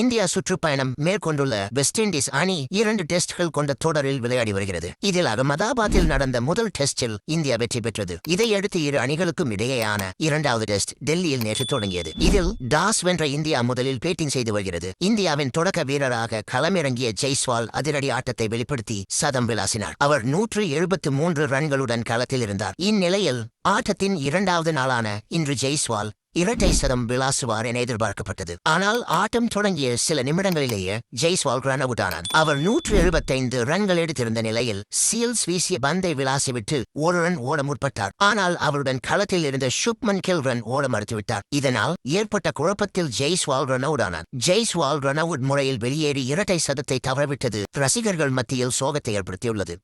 India சுற்றுப்பயணம் மேற்கொண்டுள்ள west Indies அணி இரண்டு டெஸ்ட்கள் கொண்ட தொடரில் விளையாடி வருகிறது. இதில் அகமதாபாத்தில் நடந்த முதல் டெஸ்டில் இந்தியா வெற்றி பெற்றது. இதையடுத்து இரு அணிகளுக்கும் இடையேயான இரண்டாவது டெஸ்ட் டெல்லியில் நேற்று தொடங்கியது. இதில் டாஸ் வென்ற இந்தியா முதலில் பேட்டிங் செய்து வருகிறது. இந்தியாவின் தொடக்க வீரராக களமிறங்கிய ஜெய்ஸ்வால் அதிரடி ஆட்டத்தை வெளிப்படுத்தி சதம் விளாசினார். அவர் நூற்று எழுபத்து மூன்று ரன்களுடன் களத்தில் இருந்தார். இந்நிலையில் ஆட்டத்தின் இரண்டாவது நாளான இன்று ஜெய்ஸ்வால் இரட்டை சதம் விளாசுவார் என எதிர்பார்க்கப்பட்டது. ஆனால் ஆட்டம் தொடங்கிய சில நிமிடங்களிலேயே ஜெய்ஸ்வால் ரன் அவுட் ஆனார் அவர் நூற்று எழுபத்தைந்து ரன்கள் எடுத்திருந்த நிலையில் சீல்ஸ் வீசிய பந்தை விளாசிவிட்டு ஒரு ரன் ஓட முற்பட்டார். ஆனால் அவருடன் களத்தில் இருந்த சுப்மன் கில் ரன் ஓட மறுத்துவிட்டார். இதனால் ஏற்பட்ட குழப்பத்தில் ஜெய்ஸ்வால் ரன் அவுட் ஆனார் ஜெய்ஸ்வால் ரன் அவுட் முறையில் வெளியேறி இரட்டை சதத்தை தவறவிட்டது ரசிகர்கள் மத்தியில் சோகத்தை ஏற்படுத்தியுள்ளது.